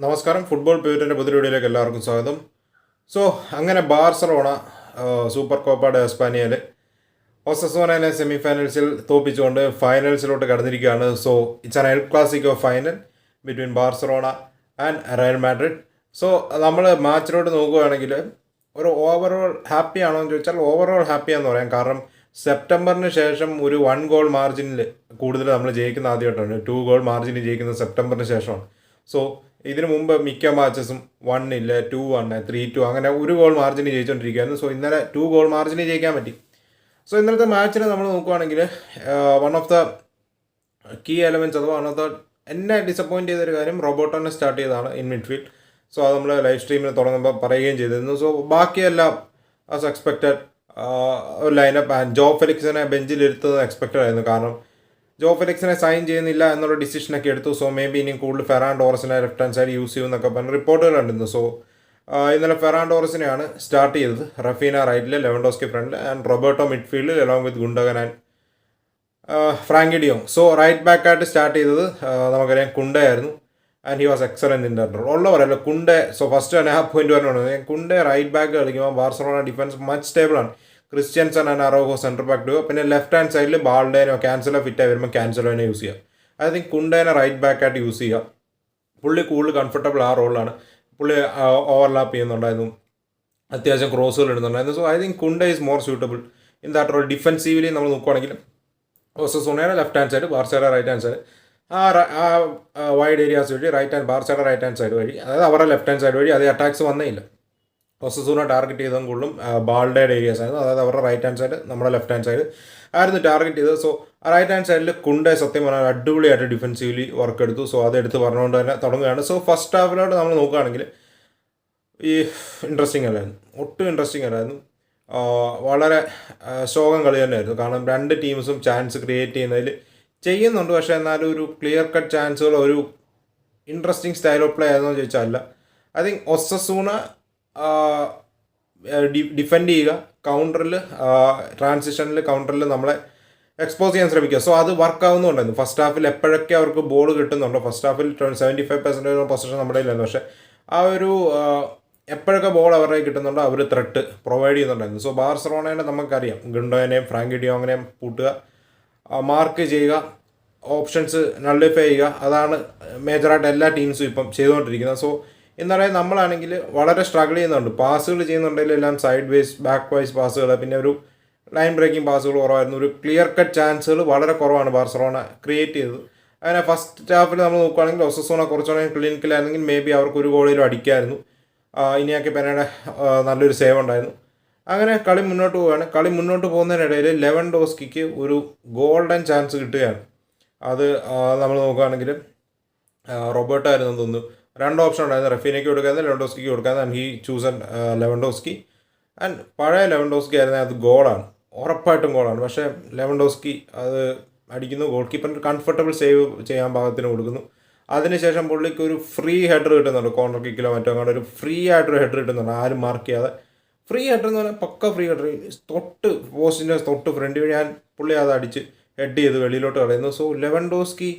നമസ്കാരം. ഫുട്ബോൾ പ്യൂറ്റിന്റെ പുതിയ വീഡിയോയിലേക്ക് എല്ലാവർക്കും സ്വാഗതം. സോ അങ്ങനെ ബാർസലോണ സൂപ്പർ കോപ്പ ഡെ എസ്പാനിയയിൽ ഒസസോനെ സെമി ഫൈനൽസിൽ തോപ്പിച്ചുകൊണ്ട് ഫൈനൽസിലോട്ട് കടന്നിരിക്കുകയാണ്. So it's an el clasico final between Barcelona and Real Madrid so നമ്മൾ മാച്ചിലോട്ട് നോക്കുകയാണെങ്കിൽ ഒരു ഓവറോൾ ഹാപ്പി ആണോ എന്ന് ചോദിച്ചാൽ ഓവറോൾ ഹാപ്പിയാന്ന് പറയാം. കാരണം സെപ്റ്റംബറിന് ശേഷം ഒരു വൺ ഗോൾ മാർജിനിൽ കൂടുതൽ നമ്മൾ ജയിക്കുന്ന ആദ്യമായിട്ടാണ് ടു ഗോൾ മാർജിനിൽ ജയിക്കുന്നത് സെപ്റ്റംബറിന് ശേഷമാണ്. സോ ഇതിനു മുമ്പ് മിക്ക മാച്ചസും വൺ ഇല്ല ടു വൺ ത്രീ ടു അങ്ങനെ ഒരു ഗോൾ മാർജിന് ജയിച്ചുകൊണ്ടിരിക്കുകയായിരുന്നു സോ ഇന്നലെ ടു ഗോൾ മാർജിന് ജയിക്കാൻ പറ്റി. സോ ഇന്നലത്തെ മാച്ചിനെ നമ്മൾ നോക്കുവാണെങ്കിൽ one of the key elements അഥവാ വൺ ഓഫ് ദ എന്നെ ഡിസപ്പോയിന്റ് ചെയ്തൊരു കാര്യം റോബോട്ടോനെ സ്റ്റാർട്ട് ചെയ്തതാണ് ഇൻ മിഡ്ഫീൽഡ് സോ അത് നമ്മൾ ലൈവ് സ്ട്രീമിൽ തുടങ്ങുമ്പോൾ പറയുകയും ചെയ്തിരുന്നു. സോ ബാക്കിയെല്ലാം as expected lineup and Joao ഫെലിക്സിനെ ബെഞ്ചിലിരുത്തുന്നത് എക്സ്പെക്റ്റഡ് ആയിരുന്നു. കാരണം ജോ ഫെലിക്സിനെ സൈൻ ചെയ്യുന്നില്ല എന്നുള്ള ഡിസിഷനൊക്കെ എടുത്തു. സോ മേ ബി ഇനി കൂടുതൽ ഫെറാൻ ടോറസിനെ ലെഫ്റ്റ് ഹാൻഡ് സൈഡ് യൂസ് ചെയ്യുമെന്നൊക്കെ പറഞ്ഞ് റിപ്പോർട്ടുകൾ കണ്ടിരുന്നു. സോ ഇന്നലെ ഫെറാൻ ടോറസിനെയാണ് സ്റ്റാർട്ട് ചെയ്തത്. റഫീന റൈറ്റിൽ ലെവൻഡോസ്കി ഫ്രണ്ടിൽ and Roberto മിഡ്ഫീൽഡിൽ along with Gundogan and Frenkie de Jong. So right back ആയിട്ട് സ്റ്റാർട്ട് ചെയ്തത് നമുക്കറിയാം കുണ്ടയായിരുന്നു and he was excellent in ഉള്ളവരല്ല Kounde so first തന്നെ ആ പോയിന്റ് പറഞ്ഞത് കുണ്ടെ റൈറ്റ് ബാക്ക് കളിക്കുമ്പോൾ ബാർസലോണ ഡിഫൻസ് മച്ച് സ്റ്റേബിൾ ആണ്. Christensen and Araujo centre back duo പിന്നെ left hand സൈഡിൽ ബാൾഡേനോ ക്യാൻസലോ ഫിറ്റായി വരുമ്പോൾ ക്യാൻസലോനെ യൂസ് ചെയ്യുക ഐ തിങ്ക് കുണ്ടേനെ റൈറ്റ് ബാക്ക് ആയിട്ട് യൂസ് ചെയ്യുക പുള്ളി കൂടുതൽ കംഫർട്ടബിൾ ആ റോളാണ് പുള്ളി ഓവർലാപ്പ് ചെയ്യുന്നുണ്ടായിരുന്നു. അത്യാവശ്യം ക്രോസുകൾ ഇടുന്നുണ്ടായിരുന്നു. So I think Kounde is more suitable in that role defensively നമ്മൾ നോക്കുവാണെങ്കിൽ ഒസസോണയുടെ ലെഫ്റ്റ് ഹാൻഡ് സൈഡ് ബാർസയുടെ റൈറ്റ് ഹാൻഡ് സൈഡ് ആ ആ വൈഡ് ഏരിയാസ് വഴി റൈറ്റ് ഹാൻഡ് ബാർസയുടെ റൈറ്റ് ഹാൻഡ് സൈഡ് വഴി അതായത് അവരുടെ ലെഫ്റ്റ് ഹാൻഡ് സൈഡ് വഴി അതേ അറ്റാക്സ് വന്നേ ഇല്ല. ഒസസൂനെ ടാർഗറ്റ് ചെയ്തതും കൂടുതലും ബാൾഡേഡ് ഏരിയാസ് ആയിരുന്നു. അതായത് അവരുടെ റൈറ്റ് ഹാൻഡ് സൈഡ് നമ്മുടെ ലെഫ്റ്റ് ഹാൻഡ് സൈഡ് ആയിരുന്നു ടാർഗറ്റ് ചെയ്തത്. സോ ആ റൈറ്റ് ഹാൻഡ് സൈഡിൽ കുണ്ടെ സത്യം പറഞ്ഞാൽ അടിപൊളിയായിട്ട് ഡിഫെൻസീവ്ലി വർക്ക് എടുത്തു. സോ അത് എടുത്ത് പറഞ്ഞുകൊണ്ട് തന്നെ തുടങ്ങുകയാണ്. സോ ഫസ്റ്റ് ഹാഫിലോട്ട് നമ്മൾ നോക്കുകയാണെങ്കിൽ ഈ ഇൻട്രസ്റ്റിംഗ് അല്ലായിരുന്നു. ഒട്ടും ഇൻട്രസ്റ്റിംഗ് അല്ലായിരുന്നു. വളരെ ശോകം കളി തന്നെയായിരുന്നു. കാരണം രണ്ട് ടീംസും ചാൻസ് ക്രിയേറ്റ് ചെയ്യുന്നതിൽ ചെയ്യുന്നുണ്ട്. പക്ഷേ എന്നാലും ഒരു ക്ലിയർ കട്ട് ചാൻസുകൾ ഒരു ഇൻട്രസ്റ്റിംഗ് സ്റ്റൈൽ ഓഫ് പ്ലേ ആയിരുന്നോ ചോദിച്ചാൽ അല്ല. ഐ തിങ്ക് ഒസസൂണ ഡിഫെൻഡ് ചെയ്യുക കൗണ്ടറിൽ ട്രാൻസിഷനിൽ കൗണ്ടറിൽ നമ്മളെ എക്സ്പോസ് ചെയ്യാൻ ശ്രമിക്കുക. സോ അത് വർക്ക് ആവുന്നുണ്ടായിരുന്നു. ഫസ്റ്റ് ഹാഫിൽ എപ്പോഴൊക്കെ അവർക്ക് ബോൾ കിട്ടുന്നുണ്ടോ? ഫസ്റ്റ് ഹാഫിൽ സെവന്റി ഫൈവ് പെർസെന്റേജ് പൊസിഷൻ നമ്മുടെ ഇല്ലായിരുന്നു പക്ഷേ ആ ഒരു എപ്പോഴൊക്കെ ബോൾ അവരുടെ കിട്ടുന്നുണ്ടോ അവർ ത്രെട്ട് പ്രൊവൈഡ് ചെയ്യുന്നുണ്ടായിരുന്നു. സോ ബാർസലോണേനെ നമുക്കറിയാം. ഗുണ്ടോനെയും ഫ്രാങ്കി ഡിയോങ്ങിനെയും പൂട്ടുക മാർക്ക് ചെയ്യുക ഓപ്ഷൻസ് നള്ളിഫൈ ചെയ്യുക. അതാണ് മേജറായിട്ട് എല്ലാ ടീംസും ഇപ്പം ചെയ്തുകൊണ്ടിരിക്കുന്നത്. സോ എന്നറിയാൻ നമ്മളാണെങ്കിൽ വളരെ സ്ട്രഗിൾ ചെയ്യുന്നുണ്ട്. പാസുകൾ ചെയ്യുന്നുണ്ടെങ്കിൽ എല്ലാം സൈഡ് വേസ് ബാക്ക് വൈസ് പാസുകൾ പിന്നെ ഒരു ലൈൻ ബ്രേക്കിംഗ് പാസുകൾ കുറവായിരുന്നു. ഒരു ക്ലിയർ കട്ട് ചാൻസുകൾ വളരെ കുറവാണ് ബാർസലോണ ക്രിയേറ്റ് ചെയ്തത്. അങ്ങനെ ഫസ്റ്റ് ഹാഫിൽ നമ്മൾ നോക്കുകയാണെങ്കിൽ ഒസസോണ കുറച്ചുകൂടെ ക്ലിനിക്കിലായിരുന്നെങ്കിൽ മേ ബി അവർക്ക് ഒരു ഗോളിലും അടിക്കായിരുന്നു. ഇനിയാക്കി പെനയുടെ നല്ലൊരു സേവ് ഉണ്ടായിരുന്നു. അങ്ങനെ കളി മുന്നോട്ട് പോവുകയാണ്. കളി മുന്നോട്ട് പോകുന്നതിനിടയിൽ ലെവൻ ഡോസ്കിക്ക് ഒരു ഗോൾഡൻ ചാൻസ് കിട്ടുകയാണ്. അത് നമ്മൾ നോക്കുകയാണെങ്കിൽ റോബോട്ടായിരുന്നു തോന്നുന്നു. രണ്ട് ഓപ്ഷൻ ഉണ്ടായിരുന്നു. റഫീനയ്ക്ക് കൊടുക്കാതെ ലെവൻഡോസ്കിക്ക് കൊടുക്കാതെ and he chosen Lewandowski. And പഴയ ലെവൻഡോസ്കി ആയിരുന്നു അത് ഗോളാണ്. ഉറപ്പായിട്ടും ഗോളാണ്. പക്ഷേ ലെവൻഡോസ്കി അത് അടിക്കുന്നു. ഗോൾ കീപ്പറിന് കംഫർട്ടബിൾ സേവ് ചെയ്യാൻ പാകത്തിന് കൊടുക്കുന്നു. അതിനുശേഷം പുള്ളിക്ക് ഒരു ഫ്രീ ഹെഡർ കിട്ടുന്നുണ്ട്. കോർണർ കിക്കിലോ മറ്റോ അങ്ങോട്ട് ഒരു ഫ്രീ ആയിട്ടൊരു ഹെഡർ കിട്ടുന്നുണ്ട്. ആരും മാർക്ക് ചെയ്യാതെ. ഫ്രീ ഹെഡർ എന്ന് പറഞ്ഞാൽ പക്ക ഫ്രീ ഹെഡർ തൊട്ട് പോസ്റ്റിന്റെ തൊട്ട് ഫ്രണ്ട് വഴി ഞാൻ പുള്ളി അത് അടിച്ച് ഹെഡ് ചെയ്ത് വെളിയിലോട്ട് കളയുന്നു. സോ ലെവൻഡോസ്കി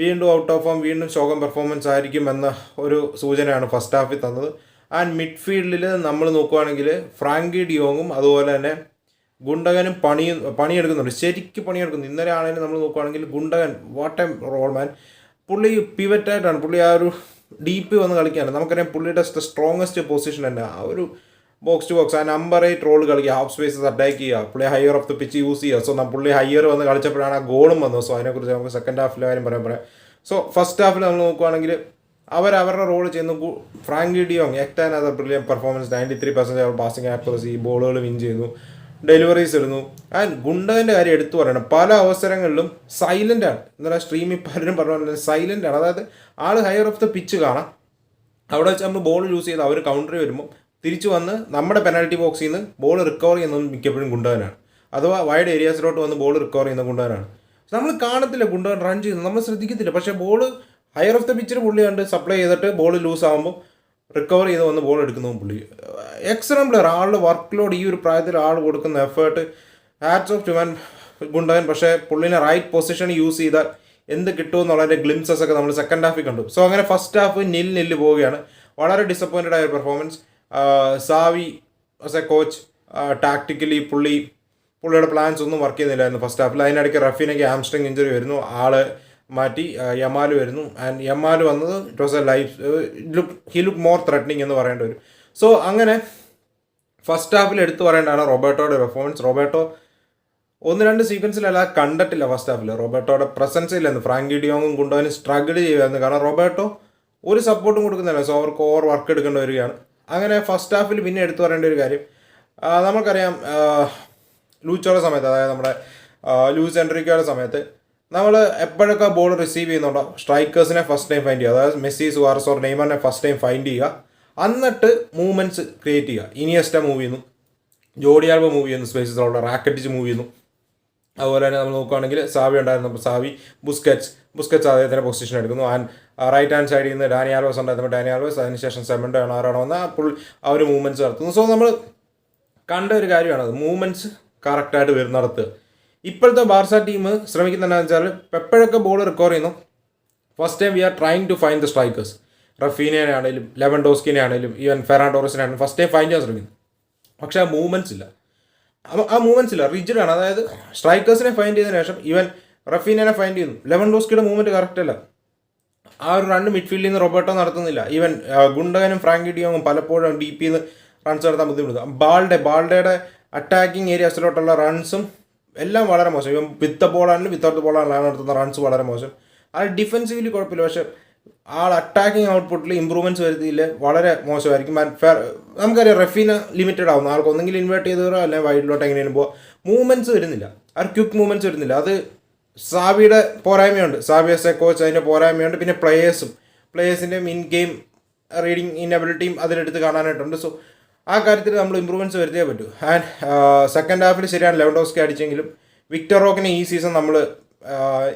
വീണ്ടും ഔട്ട് ഓഫ് ഫോം വീണ്ടും ശോകം പെർഫോമൻസ് ആയിരിക്കും എന്ന ഒരു സൂചനയാണ് ഫസ്റ്റ് ഹാഫിൽ തന്നത്. ആൻഡ് മിഡ്ഫീൽഡിൽ നമ്മൾ നോക്കുകയാണെങ്കിൽ ഫ്രാങ്കി ഡിയോങ്ങും അതുപോലെ തന്നെ ഗുണ്ടകനും പണിയും പണിയെടുക്കുന്നുണ്ട്. ശരിക്കും പണിയെടുക്കുന്നു. ഇന്നലെ ആണെങ്കിലും നമ്മൾ നോക്കുകയാണെങ്കിൽ ഗുണ്ടകൻ വാട്ട് എം റോൾമാൻ പുള്ളി പിവറ്റായിട്ടാണ് പുള്ളി ആ ഒരു ഡീപ്പ് വന്ന് കളിക്കുകയാണ്. നമുക്കറിയാം പുള്ളിയുടെ സ്ട്രോങ്ങസ്റ്റ് പൊസിഷൻ തന്നെ. ആ ഒരു ബോക്സ് ടു ബോക്സ് ആ നമ്പർ എയ്റ്റ് റോൾ കളിക്കുക. ഹാഫ് സ്പേസസ് അറ്റാക്ക് ചെയ്യുക. പുള്ളി higher of the pitch use ചെയ്യുക. സോ പുള്ളി ഹയർ വന്ന് കളിച്ചപ്പോഴാണ് ആ ഗോളും വന്നത്. സോ അതിനെക്കുറിച്ച് നമുക്ക് സെക്കൻഡ് ഹാഫിലെ കാര്യം പറയാൻ പറയാം. സോ ഫസ്റ്റ് ഹാഫിൽ നമ്മൾ നോക്കുകയാണെങ്കിൽ അവർ അവരുടെ റോൾ ചെയ്യുന്നു. Frenkie de Jong എക്ടാൻ other brilliant performance ninety three percent അവർ പാസിംഗ് ആക്യുറസി ബോളുകൾ വിൻ ചെയ്യുന്നു. ഡെലിവറീസ് ഇടുന്നു. ആൻഡ് ഗുണ്ടകന്റെ കാര്യം എടുത്തു പറയണം. പല അവസരങ്ങളിലും സൈലന്റ് ആണ്. എന്നാൽ സ്ട്രീമിൽ പലരും പറഞ്ഞ സൈലന്റ് ആണ്. അതായത് ആൾ ഹയർ ഓഫ് ദ പിച്ച് കാണാം. അവിടെ വെച്ച് നമ്മൾ ബോൾ യൂസ് ചെയ്ത് അവർ കൗണ്ടർ വരുമ്പോൾ തിരിച്ചു വന്ന് നമ്മുടെ പെനാൽറ്റി ബോക്സിൽ നിന്ന് ബോൾ റിക്കവർ ചെയ്യുന്നതും മിക്കപ്പോഴും ഗുണ്ടവനാണ്. അഥവാ വൈഡ് ഏരിയാസിലോട്ട് വന്ന് ബോൾ റിക്കവർ ചെയ്യുന്ന ഗുണ്ടവനാണ്. നമ്മൾ കാണത്തില്ല ഗുണ്ടവൻ റൺ ചെയ്യുന്നത്. നമ്മൾ ശ്രദ്ധിക്കത്തില്ല. പക്ഷേ ball higher of the pitch പുള്ളി കണ്ട് സപ്ലൈ ചെയ്തിട്ട് ബോൾ ലൂസ് ആകുമ്പോൾ റിക്കവർ ചെയ്ത് വന്ന് ബോൾ എടുക്കുന്നതും പുള്ളി. എക്സലൻ പ്ലെയർ ആളുടെ വർക്ക് ലോഡ് ഈ ഒരു പ്രായത്തിൽ ആൾ കൊടുക്കുന്ന effort hats off to man Gundogan. പക്ഷേ പുള്ളിനെ റൈറ്റ് പൊസിഷൻ യൂസ് ചെയ്താൽ എന്ത് കിട്ടുമെന്നുള്ളതിന്റെ ഗ്ലിംസസ് ഒക്കെ നമ്മൾ സെക്കൻഡ് ഹാഫിൽ കണ്ടു. സോ അങ്ങനെ ഫസ്റ്റ് ഹാഫ് നിൽ നില്ല് പോവുകയാണ്. വളരെ ഡിസപ്പോയിന്റഡ് ആയ performance Xavi as a coach tactically പുള്ളി പുള്ളിയുടെ പ്ലാൻസ് ഒന്നും വർക്ക് ചെയ്യുന്നില്ലായിരുന്നു. ഫസ്റ്റ് ഹാഫിൽ അതിനിടയ്ക്ക് റഫീനയ്ക്ക് ആംസ്ട്രിങ് ഇഞ്ചുറി വരുന്നു. ആൾ മാറ്റി യമാൽ വരുന്നു. ആൻഡ് യമാൽ വന്നത് it was a life look he look more threatening എന്ന് പറയേണ്ടി വരും. സോ അങ്ങനെ ഫസ്റ്റ് ഹാഫിൽ എടുത്തു പറയേണ്ടതാണ് റോബർട്ടോയുടെ പെർഫോമൻസ് റോബർട്ടോ ഒന്ന് രണ്ട് സീക്വൻസിലല്ല കണ്ടിട്ടില്ല ഫസ്റ്റ് ഹാഫിൽ റോബർട്ടോയുടെ പ്രസൻസ് ഇല്ലെന്ന് ഫ്രാങ്കി ഡിയോങ്ങും കൊണ്ടുപോകാൻ സ്ട്രഗിൾ ചെയ്യുമായിരുന്നു. കാരണം റോബർട്ടോ ഒരു സപ്പോർട്ടും കൊടുക്കുന്നില്ല. സോ അവർക്ക് ഓവർ വർക്ക് എടുക്കേണ്ടി വരികയാണ്. അങ്ങനെ ഫസ്റ്റ് ഹാഫിൽ പിന്നെ എടുത്തു പറയേണ്ട ഒരു കാര്യം. നമുക്കറിയാം ലൂച്ചോടെ സമയത്ത് അതായത് നമ്മുടെ ലൂസ് എൻട്രിക്കോടെ സമയത്ത് നമ്മൾ എപ്പോഴൊക്കെ ബോൾ റിസീവ് ചെയ്യുന്നുണ്ടോ സ്ട്രൈക്കേഴ്സിനെ ഫസ്റ്റ് ടൈം ഫൈൻഡ് ചെയ്യുക അതായത് മെസ്സി സുവാർസ് ഓർ നെയ്മറിനെ ഫസ്റ്റ് ടൈം ഫൈൻഡ് ചെയ്യുക എന്നിട്ട് മൂവ്മെന്റ്സ് ക്രിയേറ്റ് ചെയ്യുക. ഇനിയസ്റ്റ മൂവ് ചെയ്യുന്നു ജോഡി മൂവ് ചെയ്യുന്നു സ്പേസസിലുള്ള റാക്കറ്റിച്ച് മൂവ് ചെയ്യുന്നു. അതുപോലെ തന്നെ നമ്മൾ നോക്കുകയാണെങ്കിൽ സാവി ഉണ്ടായിരുന്നപ്പോൾ സാവി ബുസ്കറ്റ്സ് ബുസ്കറ്റ്സ് അദ്ദേഹത്തിന്റെ പൊസിഷൻ എടുക്കുന്നു. ആൻഡ് റൈറ്റ് ഹാൻഡ് സൈഡിൽ നിന്ന് ഡാനി ആൽവേസ് ഉണ്ടായിരുന്നു. ഡാനി ആൽവേസ് അതിനുശേഷം സെമൻഡോ ആണ് ആരാണോ എന്ന് പുൾ ആ ഒരു മൂവ്മെന്റ്സ് നടത്തുന്നു. സോ നമ്മൾ കണ്ട ഒരു കാര്യമാണ് അത്. മൂവ്മെന്റ്സ് കറക്റ്റായിട്ട് വരുന്ന നടത്തുക ഇപ്പോഴത്തെ ബാർസ ടീം ശ്രമിക്കുന്നതെന്നു വെച്ചാൽ എപ്പോഴൊക്കെ ബോൾ റിക്കവർ ചെയ്യുന്നു. First time we are trying to find the strikers റഫീനെ ആണെങ്കിലും ലെവൻ ഡോസ്കിനെ ആണെങ്കിലും ഈവൻ ഫെറാൻ ടോറസിനെ ആണെങ്കിലും ഫസ്റ്റ് ടൈം ഫൈൻഡ് ചെയ്യാൻ ശ്രമിക്കുന്നു. പക്ഷേ ആ മൂവ്മെന്റ്സ് ഇല്ല. ആ- മൂവ്മെന്റ്സ് മൂവ്മെന്റ്സ് ഇല്ല. റിജിഡ് ആണ്. അതായത് സ്ട്രൈക്കേഴ്സിനെ ഫൈൻഡ് ചെയ്തതിനു ശേഷം ഈവൻ റഫീനെ ഫൈൻഡ് ചെയ്യുന്നു. ലെവൻ ഡോസ്കിയുടെ മൂവ്മെന്റ് കറക്റ്റ് അല്ല. ആ ഒരു റൺ മിഡ്ഫീൽഡിൽ നിന്ന് റോബർട്ടോ നടത്തുന്നില്ല. ഈവൻ ഗുണ്ടകനും ഫ്രാങ്കി ഡിയോങ്ങും പലപ്പോഴും ഡി നിന്ന് റൺസ് നടത്താൻ ബുദ്ധിമുട്ട്. ബാൾഡെ ബാൾഡയുടെ അറ്റാക്കിംഗ് ഏരിയാസിലോട്ടുള്ള റൺസും എല്ലാം വളരെ മോശം. ഇവൻ വിത്ത് ബോളാണെങ്കിലും വിത്തൗട്ട് ബോളാണെങ്കിലും നടത്തുന്ന റൺസ് വളരെ മോശം. അത് ഡിഫെൻസീവ്ലി കുഴപ്പമില്ല. പക്ഷേ ആൾ അറ്റാക്കിംഗ് ഔട്ട്പുട്ടിൽ ഇമ്പ്രൂവ്മെന്റ്സ് വരുത്തിയില്ല വളരെ മോശമായിരിക്കും. നമുക്കറിയാം റഫീന ലിമിറ്റഡ് ആവുന്നു. ആൾക്ക് ഒന്നെങ്കിൽ ഇൻവേർട്ട് ചെയ്ത് കയറുക അല്ലെങ്കിൽ വൈഡിലോട്ട് എങ്ങനെയും പോവുക മൂവ്മെന്റ്സ് വരുന്നില്ല. ആ ക്വിക്ക് മൂവ്മെന്റ്സ് വരുന്നില്ല. അത് സാവിയുടെ പോരായ്മയുണ്ട്. സാബിയസ് കോച്ച് അതിന്റെ പോരായ്മയുണ്ട്. പിന്നെ പ്ലേയേഴ്സും പ്ലേയേഴ്സിന്റെ ഇൻ ഗെയിം റീഡിങ് ഇന്നബിലിറ്റിയും അതിലെടുത്ത് കാണാനായിട്ടുണ്ട്. സോ ആ കാര്യത്തിൽ നമ്മൾ ഇമ്പ്രൂവ്മെന്റ്സ് വരുത്തിയേ പറ്റൂ. ആൻഡ് സെക്കൻഡ് ഹാഫിൽ ശരിയാണ് ലെവൻഡോസ്കി അടിച്ചെങ്കിലും വിക്ടർ റോക്കിനെ ഈ സീസൺ നമ്മൾ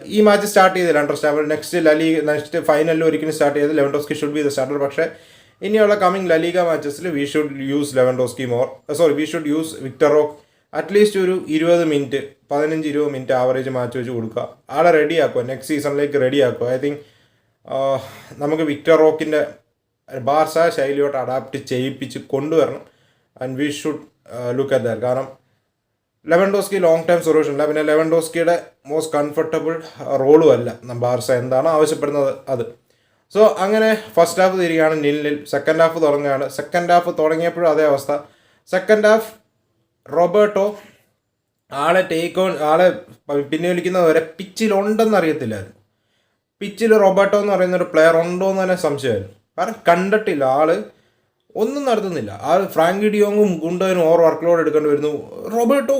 ഈ മാച്ച് സ്റ്റാർട്ട് ചെയ്ത് അണ്ടർ സ്റ്റാബിൾ നെക്സ്റ്റ് ലലി നെക്സ്റ്റ് ഫൈനലിൽ ഒരിക്കലും സ്റ്റാർട്ട് ചെയ്ത് Lewandowski should be the starter പക്ഷേ ഇനിയുള്ള coming La Liga മാച്ചസിൽ we should use Lewandowski more sorry we should use Victor Roque at least ഒരു ഇരുപത് മിനിറ്റ് പതിനഞ്ച് ഇരുപത് മിനിറ്റ് ആവറേജ് മാച്ച് വെച്ച് കൊടുക്കുക. ആളെ റെഡി ആക്കുക. നെക്സ്റ്റ് സീസണിലേക്ക് റെഡി ആക്കുക. ഐ തിങ്ക് നമുക്ക് വിക്ടർ റോക്കിന്റെ ബാർസ ശൈലിയോട്ട് അഡാപ്റ്റ് ചെയ്യിപ്പിച്ച് കൊണ്ടുവരണം. And we should look at that കാരണം ലെവൻഡോസ്കി ലോങ് ടൈം സൊല്യൂഷൻ അല്ല. പിന്നെ ലെവൻഡോസ്കിയുടെ മോസ്റ്റ് കംഫർട്ടബിൾ റോളും അല്ല. ബാർസ എന്താണ് ആവശ്യപ്പെടുന്നത് അത്. സോ അങ്ങനെ ഫസ്റ്റ് ഹാഫ് തിരികെയാണ് നിൽ സെക്കൻഡ് ഹാഫ് തുടങ്ങുകയാണ്. സെക്കൻഡ് ഹാഫ് തുടങ്ങിയപ്പോഴും അതേ അവസ്ഥ. സെക്കൻഡ് ഹാഫ് റോബർട്ടോ ആളെ ടേക്ക് ഓൺ ആളെ പിൻവലിക്കുന്നത് വരെ പിച്ചിലുണ്ടെന്ന് അറിയത്തില്ലായിരുന്നു. പിച്ചിൽ റോബർട്ടോ എന്ന് പറയുന്ന ഒരു പ്ലെയർ ഉണ്ടോ എന്ന് തന്നെ സംശയമായിരുന്നു. കാരണം കണ്ടിട്ടില്ല. ആൾ ഒന്നും നടത്തുന്നില്ല. ആ ഫ്രാങ്ക് ഡിയോങ്ങും ഗുണ്ടനും ഓർ വർക്ക് ലോഡ് എടുക്കേണ്ടി വരുന്നു. റോബർട്ടോ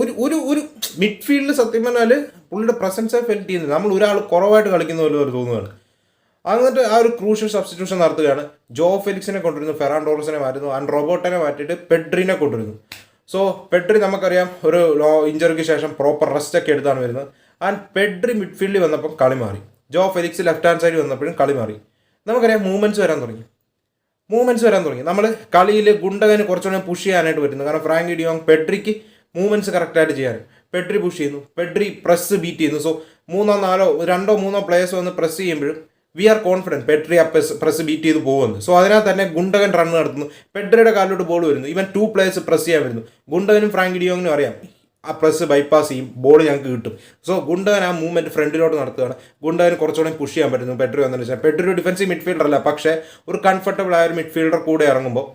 ഒരു ഒരു ഒരു മിഡ്ഫീൽഡിൽ സത്യം പറഞ്ഞാൽ പുള്ളിയുടെ പ്രസൻസേ ഫെൽറ്റ് ചെയ്യുന്നില്ല. നമ്മൾ ഒരാൾ കുറവായിട്ട് കളിക്കുന്ന പോലെ ഒരു തോന്നുകയാണ് എന്നിട്ട് ആ ഒരു ക്രൂഷ്യൽ സബ്സ്റ്റിറ്റ്യൂഷൻ നടത്തുകയാണ്. ജോ ഫെലിക്സിനെ കൊണ്ടുവരുന്നു ഫെറാൻ ടോറസിനെ മാറ്റുന്നു ആൻഡ് റോബോട്ടിനെ മാറ്റിയിട്ട് പെഡ്രിനെ കൊണ്ടുവരുന്നു. സോ പെഡ്രി നമുക്കറിയാം ഒരു ലോ ഇഞ്ചറിക്ക് ശേഷം പ്രോപ്പർ റെസ്റ്റ് ഒക്കെ എടുത്താണ് വരുന്നത്. ആൻഡ് പെഡ്രി മിഡ്ഫീൽഡിൽ വന്നപ്പോൾ കളി മാറി. ജോ ഫെലിക്സ് ലെഫ്റ്റ് ഹാൻഡ് സൈഡിൽ വന്നപ്പോഴും കളി മാറി. നമുക്കറിയാം മൂവ്മെന്റ്സ് വരാൻ തുടങ്ങി. മൂവ്മെന്റ്സ് വരാൻ തുടങ്ങി. നമ്മൾ കളിയിൽ ഗുണ്ടകന് കുറച്ചുകൂടെ പുഷ് ചെയ്യാനായിട്ട് പറ്റുന്നു. കാരണം ഫ്രാങ്ക് ഡിയോങ് പെഡ്രിക്ക് മൂവ്മെന്റ്സ് കറക്റ്റായിട്ട് ചെയ്യാൻ പെഡ്രി പുഷ് ചെയ്യുന്നു. പെഡ്രി പ്രസ് ബീറ്റ് ചെയ്യുന്നു. സോ മൂന്നോ നാലോ രണ്ടോ മൂന്നോ പ്ലേയേഴ്സ് വന്ന് പ്രസ് ചെയ്യുമ്പോഴും വി ആർ കോൺഫിഡന്റ് പെട്രി ആ പ്രസ് പ്രസ് ബീറ്റ് ചെയ്ത് പോകുന്നു. സോ അതിനാൽ തന്നെ ഗുണ്ടകൻ റൺ നടത്തുന്നു. പെഡ്രിയുടെ കാലിലോട്ട് ബോൾ വരുന്നു. ഇവൻ ടു പ്ലേയേഴ്സ് പ്രസ് ചെയ്യാൻ വരുന്നു. ഗുണ്ടകനും ഫ്രാങ്കി ഡിയോങ്ങിനും അറിയാം. ആ പ്ലസ് ബൈപ്പാസ് ചെയ്യും ബോൾ ഞങ്ങൾക്ക് കിട്ടും. സോ ഗുണ്ടവൻ ആ മൂവ്മെന്റ് ഫ്രണ്ടിലോട്ട് നടത്തുകയാണ്. ഗുണ്ടവന് കുറച്ചുകൂടെ പുഷ് ചെയ്യാൻ പറ്റുന്നു പെട്രോ വന്നതിന് വെച്ചാൽ പെട്രോ ഡിഫൻസീവ് മിഡ്ഫീൽഡർ അല്ല പക്ഷേ ഒരു കംഫർട്ടബിൾ ആയ ഒരു മിഡ്ഫീൽഡർ കൂടെ ഇറങ്ങുമ്പോൾ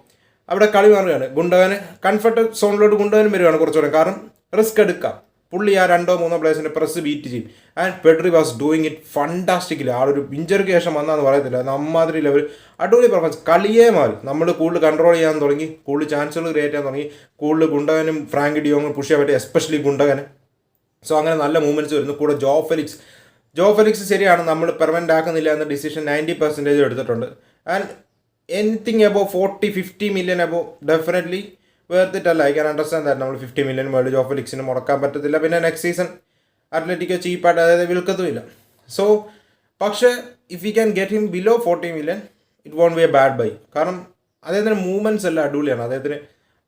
അവിടെ കളി മാറുകയാണ്. ഗുണ്ടവന് കംഫർട്ട് സോണിലോട്ട് ഗുണ്ടവനും വരികയാണ് കുറച്ചുകൂടെ. കാരണം റിസ്ക് എടുക്കാം. പുള്ളി ആ രണ്ടോ മൂന്നോ പ്ലേസിന്റെ പ്രസ് ബീറ്റ് ചെയ്യും. And Pedri was doing it ഫണ്ടാസ്റ്റിക്കില്ല ആ ഒരു ഇഞ്ചറിക്ക് ശേഷം വന്നാന്ന് പറയത്തില്ല. അമ്മാതിരി ലെവൽ അടിപൊളി പെർഫോമൻസ് കളിയേ മാറി. നമ്മൾ കൂടുതൽ കൺട്രോൾ ചെയ്യാൻ തുടങ്ങി. കൂടുതൽ ചാൻസുകൾ ക്രിയേറ്റ് ചെയ്യാൻ തുടങ്ങി. കൂടുതൽ ഗുണ്ടകനും ഫ്രാങ്ക് ഡിയോങ്ങും പുഷ് ചെയ്യാൻ പറ്റും എസ്പെഷ്യലി ഗുണ്ടകന്. സോ അങ്ങനെ നല്ല മൂവ്മെന്റ്സ് വരുന്നു. കൂടെ ജോ ഫെലിക്സ്. ജോ ഫെലിക്സ് ശരിയാണ്. നമ്മൾ പെർമനന്റ് ആക്കുന്നില്ല എന്ന ഡിസിഷൻ നയന്റി പെർസെന്റേജ് എടുത്തിട്ടുണ്ട്. And anything above forty fifty million above definitely വേർത്തിട്ടല്ല I can understand that നമ്മൾ ഫിഫ്റ്റി മില്യൺ വേൾഡ് ജോഫ് ലിക്സിന് മുടക്കാൻ പറ്റത്തില്ല. പിന്നെ നെക്സ്റ്റ് സീസൺ അത്ലറ്റിക്കോ ചീപ്പായിട്ട് അതായത് വിൽക്കത്തുമില്ല സോ പക്ഷേ if you can get him below forty million it won't be a bad buy കാരണം അദ്ദേഹത്തിന് മൂവ്മെന്റ്സ് എല്ലാം അടിപൊളിയാണ്. അദ്ദേഹത്തിന്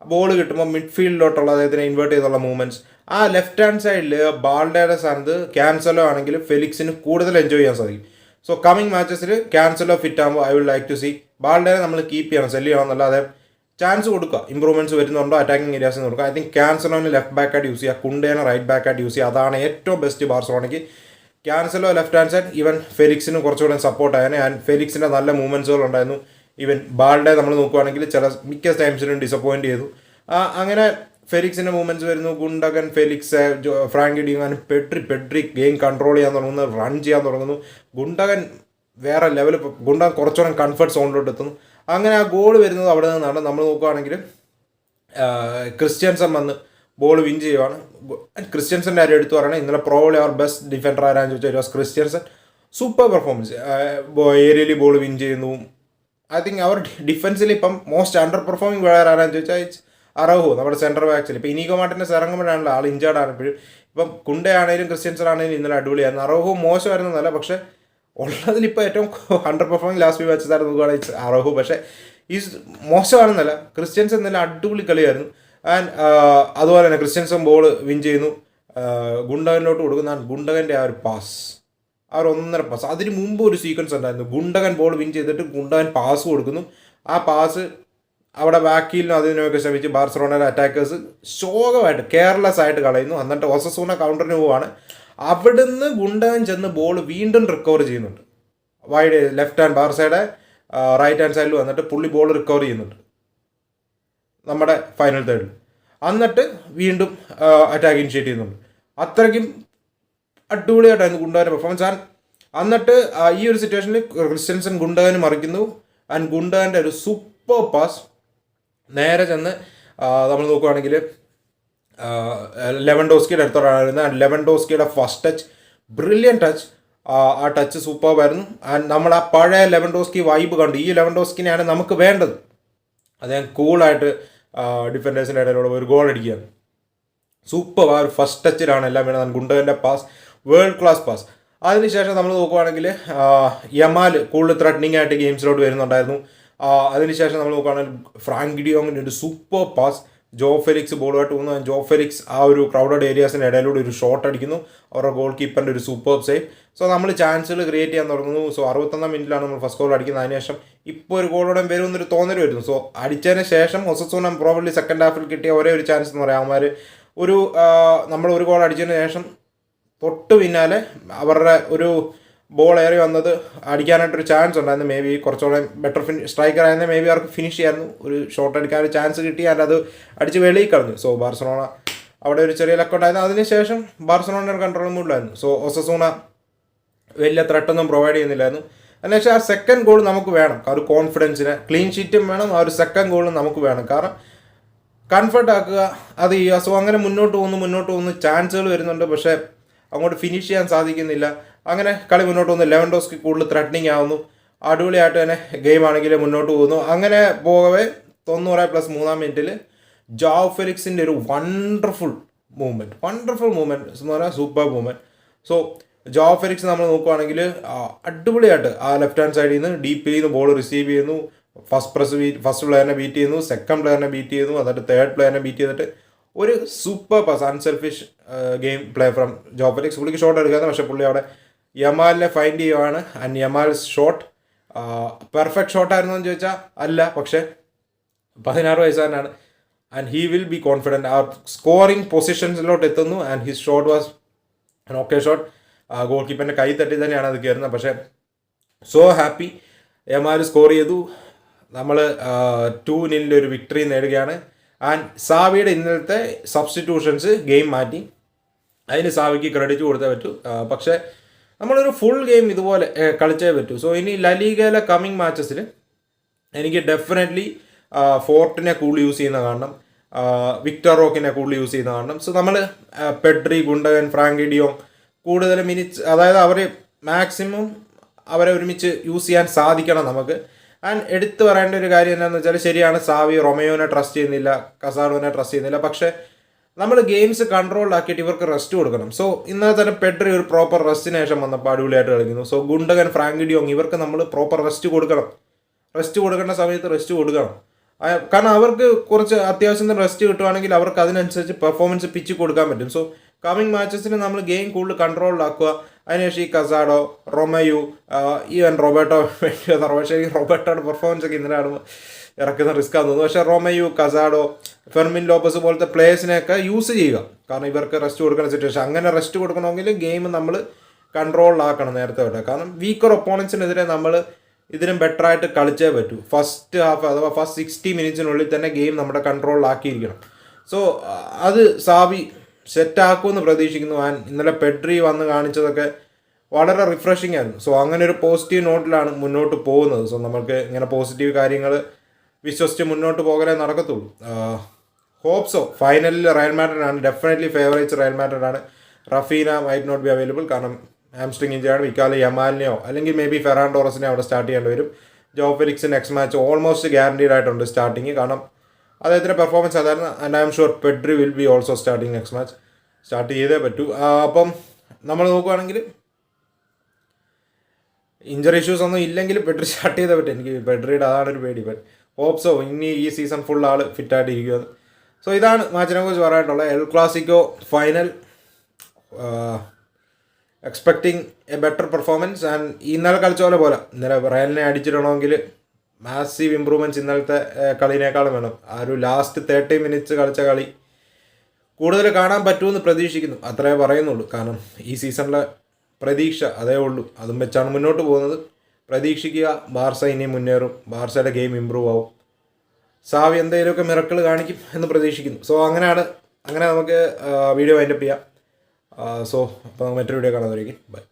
ബോൾ കിട്ടുമ്പോൾ മിഡ്ഫീൽഡിലോട്ടുള്ള അദ്ദേഹത്തിന് ഇൻവേർട്ട് ചെയ്തുള്ള മൂവ്മെന്റ്സ് ആ ലെഫ്റ്റ് ഹാൻഡ് സൈഡിൽ ബാൾഡയുടെ സ്ഥാനത്ത് ക്യാൻസലോ ആണെങ്കിൽ ഫെലിക്സിന് കൂടുതൽ എൻജോയ് ചെയ്യാൻ സാധിക്കും. സോ കമ്മിങ് മാച്ചസിൽ ക്യാൻസലോ ഫിറ്റ് ആകുമ്പോൾ I will like to see ബാൾഡയെ നമ്മൾ കീപ്പ് ചെയ്യണം. സെല്ല് ചെയ്യണം എന്നല്ലാതെ ചാൻസ് കൊടുക്കുക. ഇമ്പ്രൂവ്മെന്റ്സ് വരുന്നുണ്ടോ? അറ്റാക്കിംഗ് ഏരിയാസ് കൊടുക്കുക. ഐ തിങ്ക് ക്യാൻസലോന് ലെഫ്റ്റ് ബാക്ക് ആയിട്ട് യൂസ് ചെയ്യുക കുണ്ടേനെ റൈറ്റ് ബാക്ക് ആയിട്ട് യൂസ് ചെയ്യുക അതാണ് ഏറ്റവും best ബാർസലോണയ്ക്ക് Cancelo left hand side even ഫെലിക്സിന് കുറച്ചുകൂടെ സപ്പോർട്ട് ആയതിനെ ആൻഡ് ഫെലിക്സിന്റെ നല്ല മൂവ്മെന്റ്സുകൾ ഉണ്ടായിരുന്നു. ഈവൻ ബാൾഡെ നമ്മൾ നോക്കുകയാണെങ്കിൽ ചില മിക്ക ടൈംസിലും ഡിസപ്പോയിന്റ് ചെയ്തു. അങ്ങനെ ഫെലിക്സിന്റെ മൂവ്മെന്റ്സ് വരുന്നു. ഗുണ്ടകൻ ഫെലിക്സ് ഫ്രാങ്കി ഡിങ്ങാൻ പെട്രി പെട്രി ഗെയിം കൺട്രോൾ ചെയ്യാൻ തുടങ്ങുന്നു. റൺ ചെയ്യാൻ തുടങ്ങുന്നു. ഗുണ്ടകൻ വേറെ ലെവൽ ഗുണ്ടകൻ കുറച്ചുകൂടെ കംഫർട്ട് സോണിലോട്ട് എത്തുന്നു. അങ്ങനെ ആ ഗോൾ വരുന്നത് അവിടെ നിന്നാണ്. നമ്മൾ നോക്കുകയാണെങ്കിൽ ക്രിസ്ത്യൻസൺ വന്ന് ബോൾ വിൻ ചെയ്യുവാണ്. ക്രിസ്ത്യൻസന്റെ കാര്യം എടുത്തു പറയണേ ഇന്നലെ പ്രോബ്ലി അവർ ബെസ്റ്റ് ഡിഫൻഡർ ആരാന്ന് ചോദിച്ചാൽ വാസ് ക്രിസ്ത്യൻസൺ. സൂപ്പർ പെർഫോമൻസ് ഏരിയയിൽ ബോൾ വിൻ ചെയ്യുന്നു. ഐ തിങ്ക് അവർ ഡിഫൻസിൽ ഇപ്പം മോസ്റ്റ് അണ്ടർ പെർഫോമിംഗ് പ്ലെയർ ആരാന്ന് ചോദിച്ചാൽ ഇറ്റ്സ് അറഹു നമ്മുടെ സെൻട്രൽ ബാക്സിൽ ഇപ്പം ഇനീഗോ മാട്ടിന്റെ ഇറങ്ങുമ്പോഴാണല്ലോ ആൾ ഇഞ്ചേർഡ് ആണ്. ഇപ്പോഴും ഇപ്പം കുണ്ടയാണെങ്കിലും ക്രിസ്ത്യൻസൺ ആണെങ്കിലും ഇന്നലെ അടിപൊളിയായിരുന്നു. അറഹു മോശമായിരുന്നല്ല പക്ഷേ ഉള്ളതിൽ ഇപ്പോൾ ഏറ്റവും ഹൺഡ്രഡ് പെർഫോമിംഗ് ലാസ്റ്റ് മാച്ച് താരം നോക്കുകയാണെങ്കിൽ അറോഹു. പക്ഷേ ഈസ് മോശമാണെന്നല്ല. ക്രിസ്ത്യൻസ് എന്നല്ല അടിപൊളി കളിയായിരുന്നു. ആൻഡ് അതുപോലെ തന്നെ ക്രിസ്ത്യൻസും ബോൾ വിൻ ചെയ്യുന്നു. ഗുണ്ടകനിലോട്ട് കൊടുക്കുന്ന ഗുണ്ടകന്റെ ആ ഒരു പാസ് ആ ഒരു ഒന്നര പാസ് അതിന് മുമ്പ് ഒരു സീക്വൻസ് ഉണ്ടായിരുന്നു. ഗുണ്ടകൻ ബോൾ വിൻ ചെയ്തിട്ട് ഗുണ്ടകൻ പാസ് കൊടുക്കുന്നു. ആ പാസ് അവിടെ ബാക്കിയിലും അതിനൊക്കെ ശ്രമിച്ച് ബാർസലോണയിലെ അറ്റാക്കേഴ്സ് ശോകമായിട്ട് കെയർലെസ് ആയിട്ട് കളയുന്നു. എന്നിട്ട് ഒസസൂന കൗണ്ടറിന് പോവാണ്. അവിടുന്ന് ഗുണ്ടകൻ ചെന്ന് ബോൾ വീണ്ടും റിക്കവർ ചെയ്യുന്നുണ്ട്. വൈഡ് ലെഫ്റ്റ് ഹാൻഡ് ബാർസയുടെ റൈറ്റ് ഹാൻഡ് സൈഡിൽ വന്നിട്ട് പുള്ളി ബോൾ റിക്കവർ ചെയ്യുന്നുണ്ട്. നമ്മുടെ ഫൈനൽ തേർഡിൽ എന്നിട്ട് വീണ്ടും അറ്റാക്ക് ഇനിഷ്യേറ്റ് ചെയ്യുന്നുണ്ട്. അത്രയ്ക്കും അടിപൊളിയായിട്ടായിരുന്നു ഗുണ്ടകന്റെ പെർഫോമൻസ് ആൻഡ് എന്നിട്ട് ഈ ഒരു സിറ്റുവേഷനിൽ ക്രിസ്ത്യൻസൺ ഗുണ്ടകന് മറിക്കുന്നു. ആൻഡ് ഗുണ്ടകന്റെ ഒരു സൂപ്പർ പാസ് നേരെ ചെന്ന് നമ്മൾ നോക്കുകയാണെങ്കിൽ ലെവൻഡോസ്കിയുടെ ഡോസ്കിയുടെ അടുത്തോടായിരുന്നു ആൻഡ് ലെവൻ ഡോസ്കിയുടെ ഫസ്റ്റ് ടച്ച് ബ്രില്യൻ ടച്ച് ആ ടച്ച് സൂപ്പർവായിരുന്നു ആൻഡ് നമ്മൾ ആ പഴയ ലെവൻ ഡോസ്കി വൈബ് കണ്ടു. ഈ ലെവൻ ഡോസ്കിനെയാണ് നമുക്ക് വേണ്ടത്. അദ്ദേഹം കൂളായിട്ട് ഡിഫൻഡേഴ്സിന്റെ ഇടയിലൂടെ ഒരു ഗോൾ അടിക്കുകയാണ്. സൂപ്പർ ആ ഒരു ഫസ്റ്റ് ടച്ചിലാണ് എല്ലാം വീണത് ഗുണ്ടകന്റെ പാസ് വേൾഡ് ക്ലാസ് പാസ് അതിനുശേഷം നമ്മൾ നോക്കുവാണെങ്കിൽ യമാൽ കൂടുതൽ ത്രെഡനിങ് ആയിട്ട് ഗെയിംസിലോട്ട് വരുന്നുണ്ടായിരുന്നു. അതിനുശേഷം നമ്മൾ നോക്കുകയാണെങ്കിൽ ഫ്രാങ്ക് ഡിയോങ്ങിന്റെ ഒരു സൂപ്പർ പാസ് ജോ ഫെലിക്സ് ബോളുമായിട്ട് പോകുന്നു ജോ ഫെലിക്സ് ആ ഒരു ക്രൗഡഡ് ഏരിയാസിന്റെ ഇടയിലൂടെ ഒരു ഷോട്ട് അടിക്കുന്നു. അവരുടെ ഗോൾ കീപ്പറിന്റെ ഒരു സൂപ്പർ സേവ് സോ നമ്മൾ ചാൻസുകൾ ക്രിയേറ്റ് ചെയ്യാൻ തുടങ്ങുന്നു. സോ അറുപത്തൊന്നാം മിനിറ്റിലാണ് നമ്മൾ ഫസ്റ്റ് ഗോൾ അടിക്കുന്നത്. അതിനുശേഷം ഇപ്പോൾ ഒരു ഗോളോടെ വരുമെന്നൊരു തോന്നൽ വരുന്നു. സോ അടിച്ചതിന് ശേഷം ഒസസൂനം പ്രോബ്ലി സെക്കൻഡ് ഹാഫിൽ കിട്ടിയ ഒരേ ഒരു ചാൻസ് എന്ന് പറയാം. അവന്മാർ ഒരു നമ്മൾ ഒരു ഗോൾ അടിച്ചതിന് ശേഷം തൊട്ട് പിന്നാലെ അവരുടെ ഒരു ബോൾ ഏറി വന്നത് അടിക്കാനായിട്ടൊരു ചാൻസ് ഉണ്ടായിരുന്നു. മേ ബി കുറച്ചുകൂടെ ബെറ്റർ ഫിനി സ്ട്രൈക്കർ ആയിരുന്നു മേ ബി അവർക്ക് ഫിനിഷ് ചെയ്യായിരുന്നു ഒരു ഷോട്ട് അടിക്കാൻ ഒരു ചാൻസ് കിട്ടി. അതിന്റെ അത് അടിച്ച് വെളിയിൽ കളഞ്ഞു. സോ ബാർസലോണ അവിടെ ഒരു ചെറിയ ലക്ക് ഉണ്ടായിരുന്നു. അതിനുശേഷം ബാർസലോണയുടെ കൺട്രോൾ മൂഡിലായിരുന്നു സോ ഒസസൂണ വലിയ ത്രെട്ടൊന്നും പ്രൊവൈഡ് ചെയ്യുന്നില്ലായിരുന്നു. അതിനുശേഷം ആ സെക്കൻഡ് ഗോൾ നമുക്ക് വേണം. ആ ഒരു കോൺഫിഡൻസിന് ക്ലീൻ ഷീറ്റും വേണം. ആ ഒരു സെക്കൻഡ് ഗോളും നമുക്ക് വേണം. കാരണം കൺഫർട്ട് ആക്കുക അത് ചെയ്യുക സോ അങ്ങനെ മുന്നോട്ട് പോകുന്നു മുന്നോട്ട് പോകുന്നു ചാൻസുകൾ വരുന്നുണ്ട്. പക്ഷേ അങ്ങോട്ട് ഫിനിഷ് ചെയ്യാൻ സാധിക്കുന്നില്ല. അങ്ങനെ കളി മുന്നോട്ട് പോകുന്നു. ലെവൻ ഡോസ്ക്ക് കൂടുതൽ ത്രെറ്റനിങ് ആവുന്നു. അടിപൊളിയായിട്ട് തന്നെ ഗെയിം ആണെങ്കിൽ മുന്നോട്ട് പോകുന്നു. അങ്ങനെ പോകവേ തൊണ്ണൂറ് പ്ലസ് മൂന്നാം മിനിറ്റിൽ ജാവ് ഫെലിക്സിന്റെ ഒരു വണ്ടർഫുൾ മൂവ്മെന്റ് വണ്ടർഫുൾ മൂവ്മെന്റ് എന്ന് പറഞ്ഞാൽ super movement so Joao Felix നമ്മൾ നോക്കുവാണെങ്കിൽ അടിപൊളിയായിട്ട് ആ ലെഫ്റ്റ് ഹാൻഡ് സൈഡിൽ നിന്ന് ഡീപ്പിൽ നിന്ന് ബോൾ റിസീവ് ചെയ്യുന്നു. ഫസ്റ്റ് പ്രസ് ബീറ്റ് ഫസ്റ്റ് പ്ലെയറിനെ ബീറ്റ് ചെയ്യുന്നു. സെക്കൻഡ് പ്ലെയറിനെ ബീറ്റ് ചെയ്യുന്നു. എന്നിട്ട് തേർഡ് പ്ലെയറിനെ ബീറ്റ് ചെയ്തിട്ട് ഒരു super pass unselfish game play from Joao Felix. പുള്ളിക്ക് ഷോട്ട് എടുക്കാതെ പക്ഷേ പുള്ളി അവിടെ യമാലിനെ ഫൈൻഡ് ചെയ്യുവാണ്. ആൻഡ് യമാൽ ഷോട്ട് പെർഫെക്റ്റ് ഷോട്ടായിരുന്നു എന്ന് ചോദിച്ചാൽ അല്ല പക്ഷേ പതിനാറ് വയസ്സുകാരനാണ് and he will be confident ആ സ്കോറിംഗ് പൊസിഷൻസിലോട്ട് എത്തുന്നു. And his shot was okay shot goal കീപ്പറിന്റെ കൈ തട്ടി തന്നെയാണ് അത് കയറുന്നത്. പക്ഷേ സോ ഹാപ്പി എമാർ സ്കോർ ചെയ്തു. നമ്മൾ ടു നിലിന്റെ ഒരു വിക്ടറി നേടുകയാണ്. ആൻഡ് സാവിയുടെ ഇന്നലത്തെ സബ്സ്റ്റിറ്റ്യൂഷൻസ് ഗെയിം മാറ്റി. അതിന് സാവിക്ക് ക്രെഡിറ്റ് കൊടുത്തേ പറ്റൂ. പക്ഷേ നമ്മളൊരു ഫുൾ ഗെയിം ഇതുപോലെ കളിച്ചേ പറ്റൂ. സോ ഇനി ലലീഗയിലെ കമ്മിങ് മാച്ചസിൽ എനിക്ക് ഡെഫിനറ്റ്ലി ഫോർട്ടിനെ കൂടുതൽ യൂസ് ചെയ്യുന്ന വിക്ടറോക്കിനെ വിക്ടർ റോക്കിനെ കൂടുതൽ യൂസ് ചെയ്യുന്ന കാണണം. സോ നമ്മൾ പെഡ്രി ഗുണ്ടകൻ ഫ്രാങ്കിഡിയോ കൂടുതൽ മിനിറ്റ്സ് അതായത് അവർ മാക്സിമം അവരെ ഒരുമിച്ച് യൂസ് ചെയ്യാൻ സാധിക്കണം നമുക്ക്. ആൻഡ് എടുത്തു പറയേണ്ട ഒരു കാര്യം എന്താണെന്ന് വെച്ചാൽ ശരിയാണ് സാവി റൊമയോനെ ട്രസ്റ്റ് ചെയ്യുന്നില്ല കസാഡോനെ ട്രസ്റ്റ് ചെയ്യുന്നില്ല. പക്ഷേ നമ്മൾ ഗെയിംസ് കൺട്രോൾ കൺട്രോളിലാക്കിയിട്ട് ഇവർക്ക് റെസ്റ്റ് കൊടുക്കണം. സോ ഇന്നലെ തന്നെ പെഡ്രി ഒരു പ്രോപ്പർ റെസ്റ്റിന് ശേഷം വന്നപ്പോൾ അടിപൊളിയായിട്ട് കളിക്കുന്നു. സോ ഗുണ്ടകൻ ഫ്രാങ്കി ഡിയോങ് ഇവർക്ക് നമ്മൾ പ്രോപ്പർ റെസ്റ്റ് കൊടുക്കണം. റെസ്റ്റ് കൊടുക്കേണ്ട സമയത്ത് റെസ്റ്റ് കൊടുക്കണം. കാരണം അവർക്ക് കുറച്ച് അത്യാവശ്യം റെസ്റ്റ് കിട്ടുവാണെങ്കിൽ അവർക്ക് അതിനനുസരിച്ച് പെർഫോമൻസ് പിച്ച് കൊടുക്കാൻ പറ്റും. സോ കമ്മിങ് മാച്ചസിന് നമ്മൾ ഗെയിം കൂടുതൽ കൺട്രോളിലാക്കുക അതിനുശേഷം ഈ കസാഡോ റൊമയു ഈവൻ റോബർട്ടോ പക്ഷേ റോബർട്ടോയുടെ പെർഫോമൻസ് ഒക്കെ ഇന്നലെ കാണുമ്പോൾ ഇറക്കുന്ന റിസ്ക് തോന്നുന്നു. പക്ഷേ റോമയു കസാഡോ ഫെർമിൻ ലോബസ് പോലത്തെ പ്ലേയേഴ്സിനെയൊക്കെ യൂസ് ചെയ്യുക. കാരണം ഇവർക്ക് റെസ്റ്റ് കൊടുക്കുന്ന സിറ്റുവേഷൻ അങ്ങനെ റെസ്റ്റ് കൊടുക്കണമെങ്കിൽ ഗെയിം നമ്മൾ കൺട്രോളിലാക്കണം നേരത്തെ തൊട്ട്. കാരണം വീക്കർ ഒപ്പോണൻസിനെതിരെ നമ്മൾ ഇതിനും ബെറ്റർ ആയിട്ട് കളിച്ചേ പറ്റൂ. ഫസ്റ്റ് ഹാഫ് അഥവാ ഫസ്റ്റ് സിക്സ്റ്റി മിനിറ്റ്സിനുള്ളിൽ തന്നെ ഗെയിം നമ്മുടെ കൺട്രോളിലാക്കിയിരിക്കണം സോ അത് സാവി സെറ്റാക്കുമെന്ന് പ്രതീക്ഷിക്കുന്നു. ആൻ ഇന്നലെ പെഡ്രി വന്ന് കാണിച്ചതൊക്കെ വളരെ റിഫ്രഷിംഗ് ആയിരുന്നു. സോ അങ്ങനെ ഒരു പോസിറ്റീവ് നോട്ടിലാണ് മുന്നോട്ട് പോകുന്നത്. സോ നമുക്ക് ഇങ്ങനെ പോസിറ്റീവ് കാര്യങ്ങൾ വിശ്വസിച്ച് മുന്നോട്ട് പോകലേ നടക്കത്തുള്ളൂ. ഹോപ്സോ ഫൈനലിൽ റയൽ മാഡ്രിഡ് ആണ് ഡെഫിനറ്റ്ലി ഫേവറേറ്റ്സ് റയൽ മാഡ്രിഡ് ആണ് Raphinha might not be available കാരണം ആംസ്ട്രിങ് ഇഞ്ചാണ് ഇക്കാലം യമാലിനെയോ അല്ലെങ്കിൽ മേ ബി ഫെറാൻ ടോറസിനെ അവിടെ സ്റ്റാർട്ട് ചെയ്യേണ്ടി വരും. Joao Felix next match almost guaranteed ആയിട്ടുണ്ട് സ്റ്റാർട്ടിങ് കാരണം അദ്ദേഹത്തിന്റെ പെർഫോമൻസ് അതായിരുന്നു and I'm sure Pedri will be also starting next match start ചെയ്തേ പറ്റൂ. അപ്പം നമ്മൾ നോക്കുകയാണെങ്കിൽ ഇഞ്ചറി ഇഷ്യൂസ് ഒന്നും ഇല്ലെങ്കിൽ പെഡ്രി സ്റ്റാർട്ട് ചെയ്തേ പറ്റും. എനിക്ക് പെഡ്രിയുടെ അതാണ് ഒരു പേടി. ബട്ട് ഹോപ്സോ ഇനി ഈ സീസൺ ഫുൾ ആൾ ഫിറ്റായിട്ടിരിക്കുമെന്ന് സോ ഇതാണ് മാച്ചിനെ കുറിച്ച് പറയാനുള്ളത്. El Clasico final expecting a better performance and ഇന്നലെ കളിച്ച പോലെ പോലെ ഇന്നലെ റയലിനെ അടിച്ചിടണമെങ്കിൽ മാസീവ് ഇമ്പ്രൂവ്മെന്റ്സ് ഇന്നലത്തെ കളിനേക്കാളും വേണം. ആ ഒരു ലാസ്റ്റ് തേർട്ടി മിനിറ്റ്സ് കളിച്ച കളി കൂടുതൽ കാണാൻ പറ്റുമെന്ന് പ്രതീക്ഷിക്കുന്നു. അത്രേ പറയുന്നുള്ളൂ. കാരണം ഈ സീസണിലെ പ്രതീക്ഷ അതേ ഉള്ളൂ. അതും വെച്ചാണ് മുന്നോട്ട് പോകുന്നത്. പ്രതീക്ഷിക്കുക ബാർസ ഇനി മുന്നേറും. ബാർസയുടെ ഗെയിം ഇമ്പ്രൂവ് ആവും. സാവി എന്തെങ്കിലുമൊക്കെ മിറക്കിൾ കാണിക്കും എന്ന് പ്രതീക്ഷിക്കുന്നു. സോ അങ്ങനെയാണ്. അങ്ങനെ നമുക്ക് വീഡിയോ വൈൻഡപ്പ് ചെയ്യാം. സോ അപ്പോൾ നമുക്ക് മറ്റൊരു വീഡിയോ കാണാൻ ബൈ